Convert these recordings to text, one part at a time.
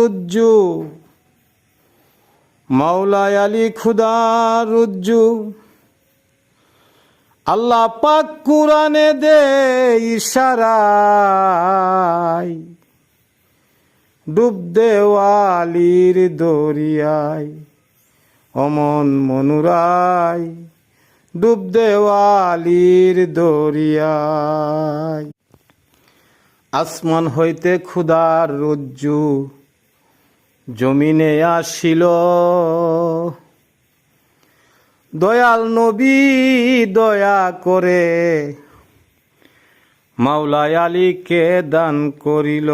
রুজ্জু। মাওলায় আলী খুদার রুজ্জু। আল্লাহ পাক কুরানে দে ইশারায়। ডুব দেওয়ালির দরিয়ায়। অমন মনুরায়। ডুব দেওয়ালির দরিয়ায়। আসমান হইতে ক্ষুদার রজ্জু। জমিনে আসিল। দয়াল নবী দয়া করে মাওলায় আলীকে দান করিল।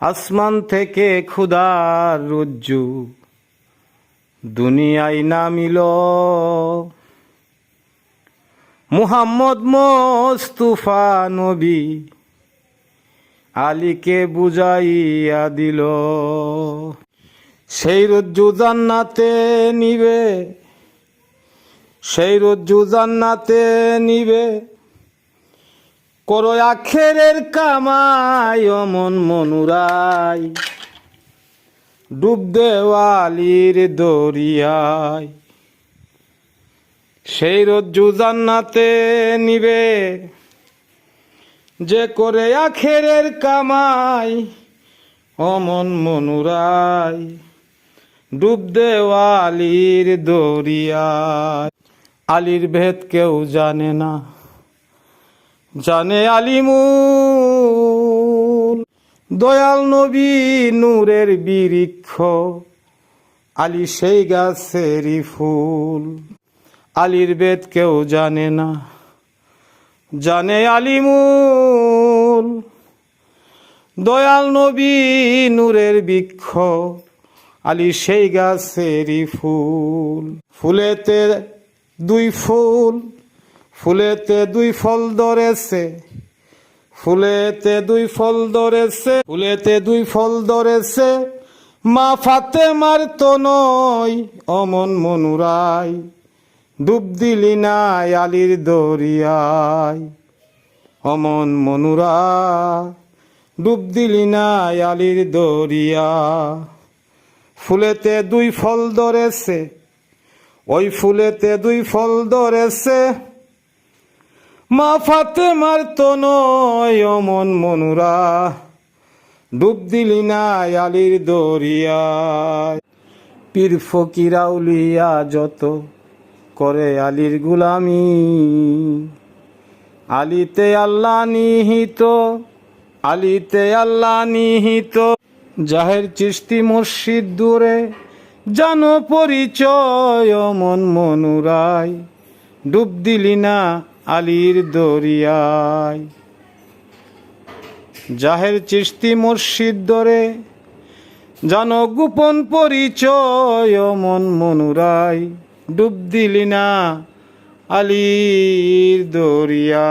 আসমান থেকে ক্ষুদার রজ্জু দুনিয়ায় নামিল। মুহাম্মদ মোস্তুফা নবী আলীকে বুঝাইয়া দিল। সেই রজ্জু জান্নাতে নিবে, সেই রজ্জু জান্নাতে নিবে। করো আখেরের কামাই অমন মনুরাই, ডুব দেওয়ালির দরিয়ায় সেই রজ্জু জান্নাতে নিবে যে করে আখেরের কামাই, অমন মনুরাই, ডুব দেওয়ালির দরিয়ায়। আলির ভেদ কেউ জানে না, জানে আলিমুল। দয়াল নবী নূরের বিরিক্ষ আলী সেই গাছেরই ফুল। আলীর বেদ কেউ জানে না। জানে আলিমুল। দয়াল নবী নূরের বৃক্ষ, আলী সেই গাছেরই ফুল। ফুলেতে দুই ফুল, ফুলেতে দুই ফল ধরেছে। ফুলেতে দুই ফল ধরেছে, ফুলেতে দুই ফল ধরেছে। মা ফাতে মারতো নয়, অমন মনুরাই। ডুব দিলি নাই আলির দরিয়ায়, অমন মনুরা। ডুব দিলি নাই আলির দরিয়া। ফুলেতে দুই ফল ধরেছে, ওই ফুলেতে দুই ফল ধরেছে। মা ফাতে মারতো নয় অমন মনুরা, ডুব দিলি নাই আলির দরিয়ায়। পীর ফকিরাউলিয়া যত করে আলীর গুলামি। আলিতে আল্লাহ নিহিত, আলিতে আল্লাহ নিহিত। জাহের চিস্তি মসজিদ দূরে জানো পরিচয় মন মনুরাই, ডুব দিলি না আলীর দরিয়ায় জাহের চিস্তি মসজিদ দরে জানো গোপন পরিচয় মন মনুরাই ডুব দিলি না আলীর দরিয়া।